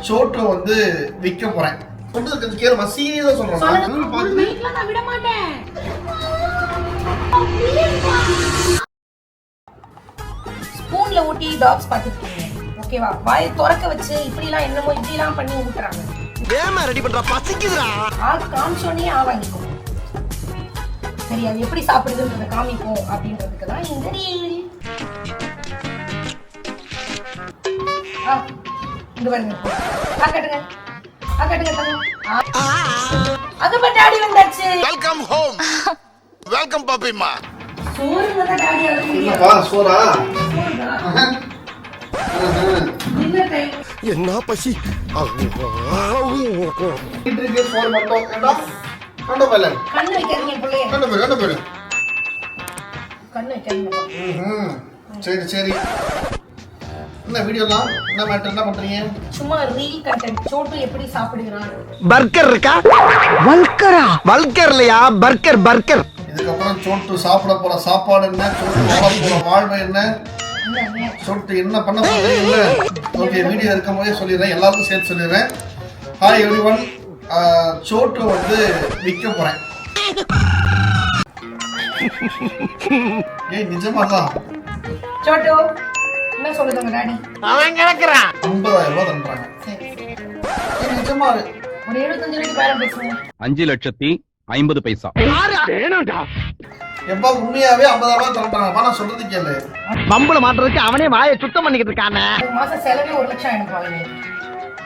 சோட்டு வந்து விற்க போறேன். சொல்றது கொஞ்சம் கேளுமா சீரியஸா சொல்றேன். சொல்லுங்க. பார்த்து ஒரு நைட்ல நான் விட மாட்டேன். ஸ்பூன்ல ஊட்டி டாக்ஸ் பார்த்துருக்கீங்க. ஓகேவா வாயை திறக்க வச்சு இப்படிலாம் என்னமோ இப்படிலாம் பண்ணி ஊட்டுறாங்க ஏமா ரெடி பண்றா? பசிக்குதுடா. ஆள் காமிச்சோடனே ஆ வாங்கிக்கும் சரி அது எப்படி சாப்பிடுதுன்றத காமிப்போம் அப்படின்றதுக்கு தான் இந்த ரீல் ஆ. இங்க பாருங்க. அங்க டாடி வந்தாச்சு. வெல்கம் ஹோம் வெல்கம் பாப்பிமா டாடி அழுகுறீங்க சோறா? என்ன பசி. சரி சரி. என்ன வீடியோலாம் என்ன மேட்டர் என்ன பண்றீங்க? சும்மா ரீல் கண்டென்ட் சோட்டு எப்படி சாப்பிடுகிறான்? பர்கர் இருக்கா? வல்கரா வல்கர் இல்லையா? பர்கர் பர்கர் இதுக்கப்புறம் சோட்டு சாப்பிட போற சாப்பாடு என்ன? சோட்டு வாழ போற வாழ்வு என்ன. சொல்லிட்டு என்ன பண்ண போறீங்க ஓகே வீடியோ இருக்கும் போதே சொல்லிடுறேன். எல்லாருக்கும் சேர்த்து சொல்லிடுறேன். ஹாய் எவ்ரி ஒன் சோட்டு வந்து விற்க போறேன். ஏய் நிஜமா தான் சோட்டு என்ன சொல்லுதுங்க டாடி? அவன் கிடக்குறான். ஐம்பதாயிரம் ரூபாய் தந்துறாங்க சரி. சரி. ஏய், நிஜமா ஒரு எழுபத்தஞ்சு ரூபாய்க்கு பேரம் பேசுவோம் அஞ்சு லட்சத்தி ஐம்பது பைசா. எப்பா உண்மையாவே ஐம்பதாயிரம் ரூபாய் தந்துறாங்கப்பா நான் சொல்றது கேளு. பம்புல மாட்டுறதுக்கு அவனே வாயை சுத்தம் பண்ணிக்கிட்டு இருக்கானே. ஒரு மாசம் செலவே ஒரு லட்சம் எனக்கு வாங்க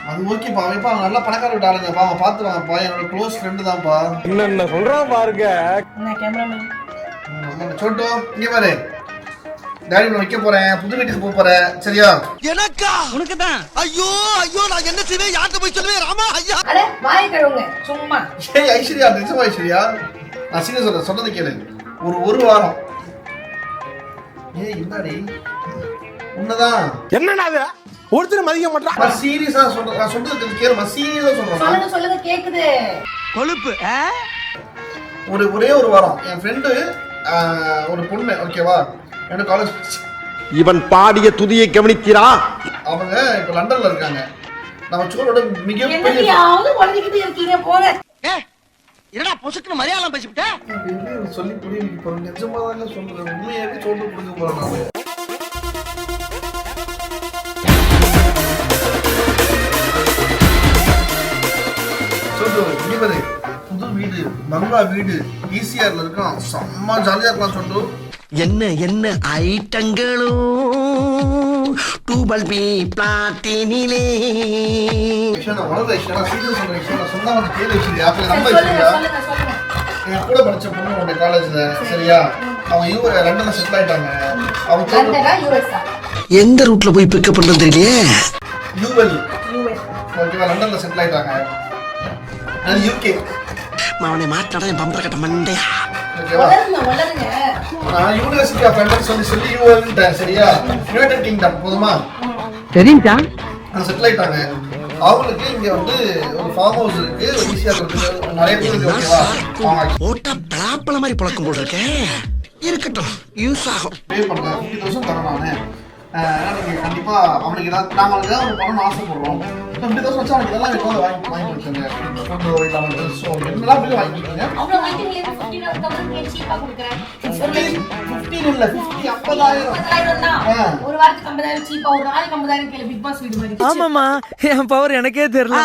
அது ஓகேப்பா. அவன்ப்பா அவன் நல்லா பணக்கார விட்டாளுங்கப்பா. அவன் பார்த்துருவாங்கப்பா என்னோட க்ளோஸ் ஃப்ரெண்டு தான்ப்பா. என்னென்ன சொல்றான் பாருங்க. என்ன கேமராமேன் ம், சோட்டு இங்க பாரு. டாடி நான் வைக்க போறேன் புது வீட்டுக்கு போக போறேன். சரியா? எனக்கா? உனக்கு தான் ஐயோ ஐயோ நான் என்ன செய்வேன்? யார்கிட்ட போய் சொல்லுவேன்? ராமா ஐயா. அட வாயை கழுவுங்க. சும்மா. ஏய் ஐஸ்வர்யா நிஜமா ஐஸ்வர்யா? நான் சீரியஸ் சொல்றேன் சொன்னது கேளு. ஒரு ஒரு வாரம். ஏய் என்னடி? உன்னதான். என்னடா அது ஒருத்தர் மதிக்க மாட்டான் நான் சீரியஸா சொல்றேன் நான் சொல்றது கொஞ்சம் கேளுமா சீரியஸா சொல்றேன். சொல்லுங்க சொல்லுங்க கேக்குது. கொழுப்பு ஒரு ஒரே ஒரு வாரம். என் ஃப்ரெண்டு ஒரு பொண்ணு ஓகேவா என்னோட காலேஜ் இவன் பாடிய துதியை கவனிக்கிறா? அவங்க இப்ப லண்டன்ல இருக்காங்க. நம்ம சோரோட மிகப்பெரிய உடஞ்சிக்கிட்டு இருக்கீங்க போங்க. என்னடா பொசுக்குன்னு மரியாதை பேசிவிட்ட? சொல்லி புரிய வைக்க போறேன். நிஜமா தாங்க சொல்றேன். உண்மையாவே சோட்டு கொடுக்க போறேன் நானு சொல்லு புது வீடு பங்களா வீடு ஈசிஆர்ல இருக்கான். செம்ம ஜாலியா இருக்கலாம் சொல்லு என்ன என்ன ஐட்டங்களும் டூபல் பி பிளாட்டினிலே. என் கூட படிச்ச பொண்ணு உங்க காலேஜ்ல சரியா? அவன் யூ லண்டன்ல செட்டில் ஆயிட்டாங்க. யூஎஸ்ஆ எந்த ரூட்ல போய் பிக்கப் பண்றது தெரியலையே? யூஎல் யூஎஸ் ஓகேவா லண்டன்ல செட்டில் ஆயிட்டாங்க. அது யூகே அவனை மாட்டாடா என் பம்பர கட்ட மண்டையா? நான் யூனிவர்சிட்டி ஆஃப் சொல்லி சொல்லி யூஎல்ன்ட்டேன் சரியா? யுனைடெட் கிங்டம் போதுமா? தெரியுதா அங்க செட்டில் ஆயிட்டாங்க. அவங்களுக்கு இங்க வந்து ஒரு ஃபார்ம் ஹவுஸ் இருக்கு ஒரு ஈஸியாக இருக்கு நிறைய பேர் இருக்கு ஓகேவா? அவங்க ஓட்டா பலாப்பழ மாதிரி பழக்கம் போல் இருக்கே. இருக்கட்டும் யூஸ் ஆகும். பே பண்றேன். ஃபிஃப்டி தௌசண்ட் தரேன் நானு. ஆஹ் நீங்க கண்டிப்பா அவனுக்கு ஏதாவது நாங்க அவனுக்கு ஏதாவது ஒரு பண்ணணும்னு ஆசைப்படுறோம். ஃபிஃப்டி தௌசண்ட் வச்சு அவனுக்கு இதெல்லாம் வேணும் வாங்கி வாங்கி கொடுத்துருங்க ஃபோட்டோ இல்லாமல் ட்ரெஸ்ஸோ என்னெல்லாம் பில்லு வாங்கி கொடுத்துருங்க ஃபிஃப்டீன் இல்லை ஃபிஃப்டி ஐம்பதாயிரம். ஒரு வாரத்துக்கு ஐம்பதாயிரம் சீப்பா ஒரு நாளைக்கு ஐம்பதாயிரம் கேளு பிக் பாஸ் வீடு மாதிரி. ஆமாமா என் பவர் எனக்கே தெரியல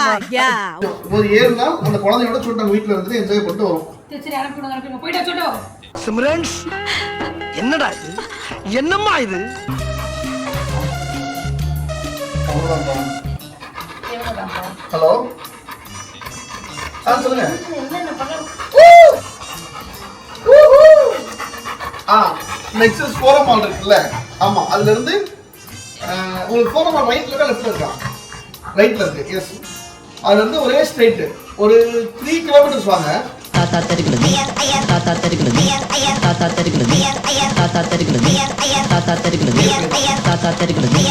ஒரு ஏழு நாள் அந்த குழந்தையோட சொல்லிட்டு வீட்டில் இருந்துட்டு என்ஜாய் பண்ணிட்டு வரும். சரி சரி அனுப்பி விடுங்க அனுப்பி விடுங்க. போயிட்டு சொல்லிட்டு சிம்ரன்ஸ் என்னடா இது? என்னம்மா இது? ஹலோ? ஆ சொல்லுங்க. ஆ நெக்ஸ்ட் ஃபோரம் மால் இருக்குல்ல? ஆமா அதுல இருந்து ஆஹ், உங்களுக்கு ஃபோரம் மால் ரைட்ல இருக்கா லெஃப்ட்ல இருக்கா? ரைட்ல இருக்கு எஸ் அதுல இருந்து ஒரே ஸ்ட்ரைட் ஒரு த்ரீ கிலோமீட்டர்ஸ் வாங்க. தாத்தா தெருக்கிறது தாத்தா தெருக்கிறது தாத்தா தெருக்கிறது தாத்தா தெருக்கிறது தாத்தா தெருக்கிறது தாத்தா தெருக்கிறது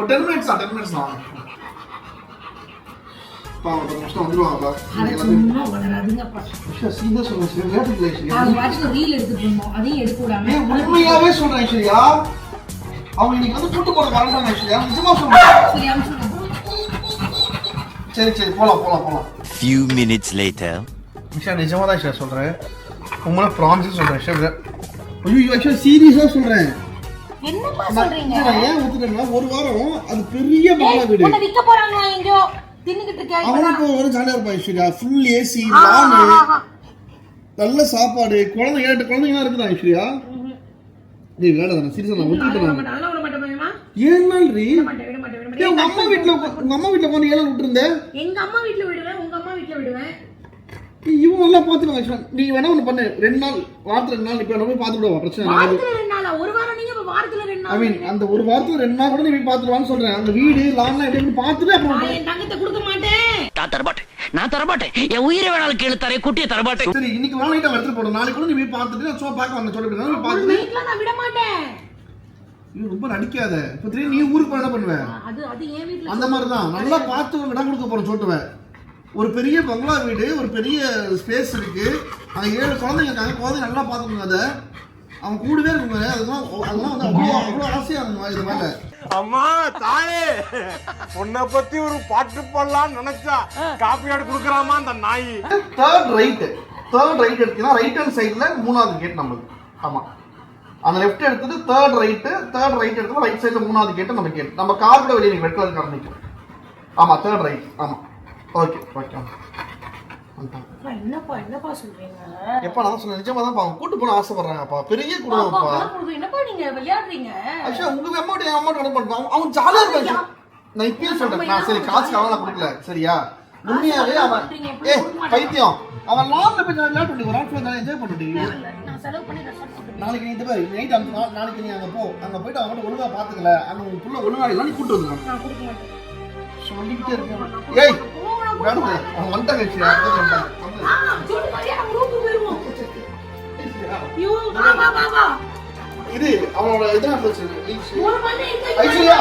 ஒரு டென் மினிட்ஸ் டென் மினிட்ஸ் பத்து நிமிஷம் வளராதுங்கப்பா. சீதா சொல்லுங்க லேட்டு இல்லை நாங்க பாட்டுக்கு reel எடுத்துட்டு இருந்தோம். அதையும் எடுக்க விடாம. உண்மையாவே சொல்றேன் ஐஸ்வர்யா அவங்க இன்னைக்கு வந்து கூட்டு போட வரணும் ஐஸ்வர்யா நிஜமா சொல்றேன். சரி. சரி போலாம் போலாம் போலாம். Few minutes later. விஷயம் நிஜமா தான் சார் சொல்றேன். உங்களை ப்ரான்ஸ் சொல்றேன் சார் ஐயோ ஆக்சுவலி சீரியஸா சொல்றேன். என்னப்பா சொல்றீங்க? நான் ஏன் ஊத்துட்டேன்னா ஒரு வாரம் அது பெரிய பங்களா ஏய், வீடு. உன்னை விக்க போறாங்களா எங்கேயோ? தின்னுகிட்டு இருக்கியா அவனும்? இப்போ ஒரு ஜாலியா இருப்பா ஐஸ்வர்யா. Full AC லானு. நல்ல சாப்பாடு. குழந்தை ஏழு குழந்தைங்களாம் இருக்குதா ஐஸ்வர்யா? டேய் விளையாடாத சீரியஸா நான் ஒத்துக்கிட்டேன் விட மாட்டேன், அதெல்லாம் விட மாட்டேன் பயமா. ஏழு நாள் ரீ விட மாட்டேன், விட மாட்டேன், விட ஏய், உங்க. அம்மா வீட்டுல உட்கா- உங்க அம்மா வீட்டுல உட்காந்து ஏழு விட்டுருந்தேன் எங்க அம்மா வீட்ல விடுவேன் உங்க அம்மா வீட்ல விடுவேன். இவன் நல்லா பாத்துருவாங்க நீ வேணா ஒண்ணு பண்ணு. ரெண்டு நாள் வாரத்துல ரெண்டு நாள் இப்ப நம்ம போய் பாத்துட்டு வா பிரச்சனை இல்லை. வாரத்துல ரெண்டு நாளா ஐ மீன் அந்த ஒரு வாரத்துல ரெண்டு நாள் கூட நீ போய் பாத்துருவான்னு சொல்றேன். அந்த வீடு லான்லாம் எப்படின்னு பாத்துட்டு அப்புறம் நான் என் தங்கத்தை கொடுக்க மாட்டேன். நான் தரமாட்டேன். நான் தரமாட்டேன். என் உயிரை வேணாலும் கேளு தரேன். குட்டியை தரமாட்டேன். சரி இன்னைக்கு ஒரு நைட் எடுத்துட்டு போடும் நாளைக்கு கூட நீ போய் பார்த்துட்டு நான் சும்மா பார்க்க வந்த சொல்லிட்டு போய் ஒரு பார்த்துட்டு. நைட்ல நான் விட மாட்டேன். நீ ரொம்ப நடிக்காத. இப்ப திடீர்னு நீ ஊருக்கு என்ன பண்ணுவ? அது அது என் வீட்ல அந்த மாதிரி தான் நல்லா பார்த்து இடம் கொடுக்க போறோம் சொல்லுவேன் ஒரு பெரிய பங்களா வீடு ஒரு பெரிய ஸ்பேஸ் இருக்கு. அங்க ஏழு குழந்தைங்க இருக்காங்க. குழந்தைங்க நல்லா பார்த்துக்கோங்க அதை. அவன் கூடவே இருக்குங்க அதெல்லாம் அதெல்லாம் வந்து அவ்வளோ அவ்வளோ ஆசையா இருக்கும் இது மேல. அம்மா தாயே. உன்னை பத்தி ஒரு பாட்டு பாடலாம்னு நினைச்சா காப்பி ஆடு குடுக்கறாமா அந்த நாய்? தேர்ட் ரைட்டு தேர்ட் ரைட் எடுத்தீங்கன்னா ரைட் ஹேண்ட் சைடில் மூணாவது கேட் நம்மளுக்கு. ஆமாம் அந்த லெஃப்ட் எடுத்துட்டு தேர்ட் ரைட்டு தேர்ட் ரைட் எடுத்து ரைட் சைடில் மூணாவது கேட்டு நம்ம கேட் நம்ம கார் கூட வெளியே ரெட் கலர் கார் நிற்கும் ஆமாம் தேர்ட் ரைட் ஆமாம் ஓகே ஓகே அப்பா, என்னப்பா என்னப்பா சொல்றீங்க? எப்பா நான் சொன்னேன் நிஜமா தான் அவங்க கூட்டு போன ஆசைப்படுறாங்கப்பா. பெரிய குடும்பம்ப்பா. என்னப்பா நீங்க விளையாடுறீங்க? ஆக்சுவலா உங்க அமௌண்ட் என் என்ன பண்ணுவான் அவன் ஜாலியா இருக்கான். நான் இப்பயே சொல்றேன். நான் சரி காசுக்கு அவன் கொடுக்கல. சரியா? உண்மையாவே அவன் ஏ பைத்தியம். அவன் லான்ல போய் விளையாட்டு பண்ணி வரான் என்ஜாய் பண்ணிட்டு நாளைக்கு நீ இந்த பாரு நைட் அந்த நாள் நாளைக்கு நீ அங்க போ. அங்க போயிட்டு அவன் ஒழுங்கா பாத்துக்கல. அங்க உன் புள்ள ஒழுங்கா இல்ல நீ கொடுக்க மாட்டேன். சொல்லிக்கிட்டே இருக்கேன் ஏய் விளையாடுங்க அவன் வந்துட்டாங்க ஆக்சுவலி அடுத்தது வந்துட்டாங்க. ஆ, சொல்லு மாதிரியே நம்ம ரூமுக்கு போயிருவோம். ஐயோ வா வா வா வா. இது அவனோட இதான் ஐஸ்வர்யா.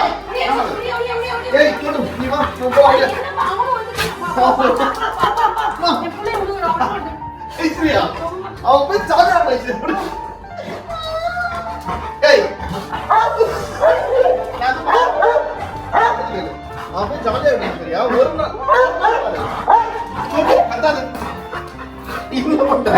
ஏய் கேட்டு நீ வா போ. வா, வா, வா, வா, வா, வா, வா. என் பிள்ளைய விடுங்க, நான் விட மாட்டேன். ஐஸ்வர்யா அவன் போய் ஜாலியா இருக்கான் ஐஸ்வர்யா. ஏய் அவன் போய் ஜாலியா இருக்கான் ஐஸ்வர்யா. ஒரு நாள் சொல்லு, கத்தாத. என்ன பண்ற? இருந்துரு. நான் வர மாட்டேன்.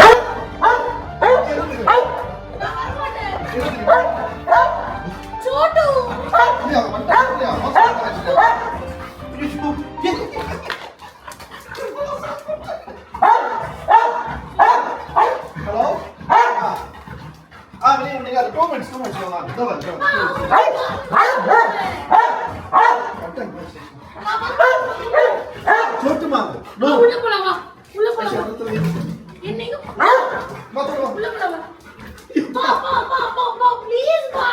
இருந்துரு. சொல்லட்டுமா நோ உள்ள போலாம் வா உள்ள போலாம் வா உள்ள போலாம் ப்ளீஸ் பா